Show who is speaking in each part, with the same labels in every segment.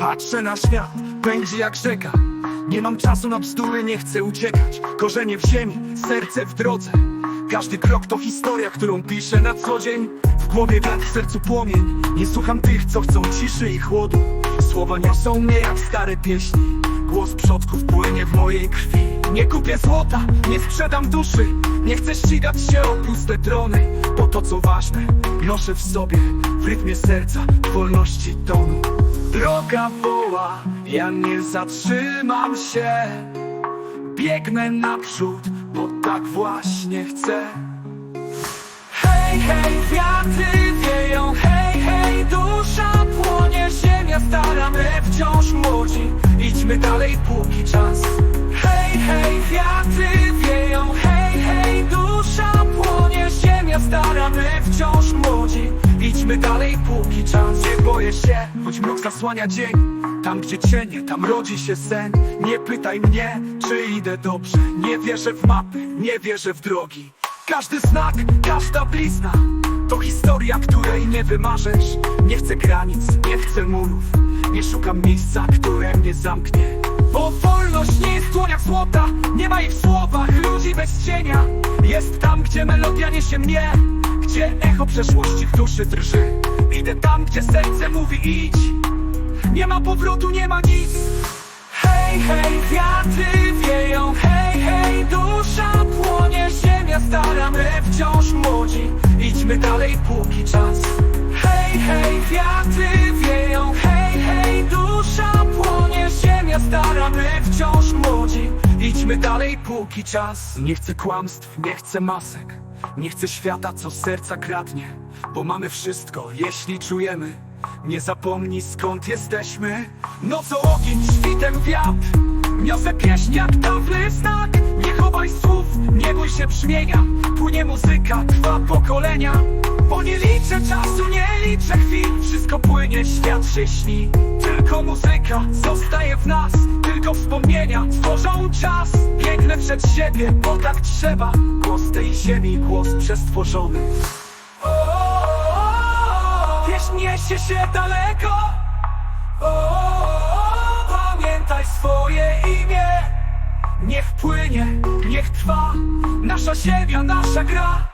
Speaker 1: Patrzę na świat, będzie jak rzeka. Nie mam czasu na bzdury, nie chcę uciekać. Korzenie w ziemi, serce w drodze. Każdy krok to historia, którą piszę na co dzień. W głowie wiatr, w sercu płomień. Nie słucham tych, co chcą ciszy i chłodu. Słowa niosą mnie jak stare pieśni. Głos przodków płynie w mojej krwi. Nie kupię złota, nie sprzedam duszy. Nie chcę ścigać się o puste trony. Bo to co ważne, noszę w sobie W rytmie serca, wolności tonu Droga woła, ja nie zatrzymam się. Biegnę naprzód, bo tak właśnie chcę. Hej, hej, wiatry wieją, hej, hej, dusza płonie, ziemia stara, my wciąż młodzi, idźmy dalej póki czas. Idźmy dalej póki czas. Nie boję się, choć mrok zasłania dzień, tam gdzie cienie, tam rodzi się sen. Nie pytaj mnie, czy idę dobrze, nie wierzę w mapy, nie wierzę w drogi. Każdy znak, każda blizna. To historia, której nie wymarzesz Nie chcę granic, nie chcę murów. Nie szukam miejsca, które mnie zamknie. Bo wolność nie jest w dłoniach złota. Nie ma jej w słowach ludzi bez cienia. Jest tam, gdzie melodia niesie mnie Gdzie echo przeszłości w duszy drży. Idę tam, gdzie serce mówi idź. Nie ma powrotu, nie ma nic. Hej, hej, wiatry wieją, hej, hej, dusza płonie, ziemia stara, my wciąż młodzi, idźmy dalej póki czas. Hej, hej, wiatry wieją, hej, hej, dusza płonie, ziemia stara, my wciąż młodzi, idźmy dalej póki czas. Nie chcę kłamstw, nie chcę masek, nie chcę świata, co serca kradnie, bo mamy wszystko, jeśli czujemy. Nie zapomnij skąd jesteśmy. Nocą ogień, świtem wiatr. Niosę pieśń jak dawny znak. Nie chowaj słów, nie bój się brzmienia. Płynie muzyka, trwa pokolenia Bo nie liczę czasu, nie liczę chwil. Wszystko płynie, świat się śni. Tylko muzyka zostaje w nas. Tylko wspomnienia tworzą czas. Biegnę przed siebie, bo tak trzeba. Głos tej ziemi, głos przestworzony Pieśń niesie się daleko. Pamiętaj swoje imię. Niech płynie, niech trwa Nasza ziemia, nasza gra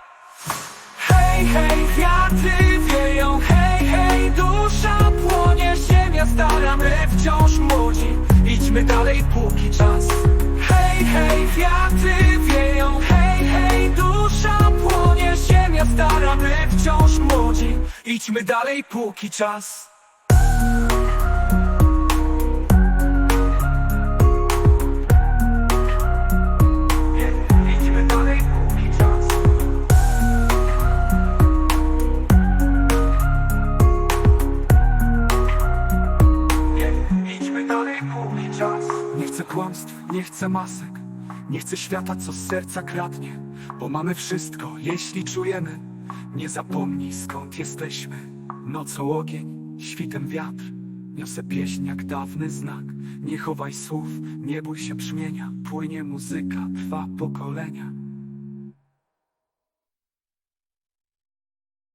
Speaker 1: Hej, hej, wiatry wieją. Hej, hej, dusza płonie Ziemia stara, my wciąż młodzi. Idźmy dalej póki czas. Hej, hej, wiatry wieją. Hej, hej, dusza płonie Ziemia stara, my wciąż młodzi. Idźmy dalej póki czas nie chcę masek. Nie chcę świata, co z serca kradnie. Bo mamy wszystko, jeśli czujemy. Nie zapomnij skąd jesteśmy. Nocą ogień, świtem wiatr. Niosę pieśń jak dawny znak. Nie chowaj słów, nie bój się brzmienia. Płynie muzyka, trwa pokolenia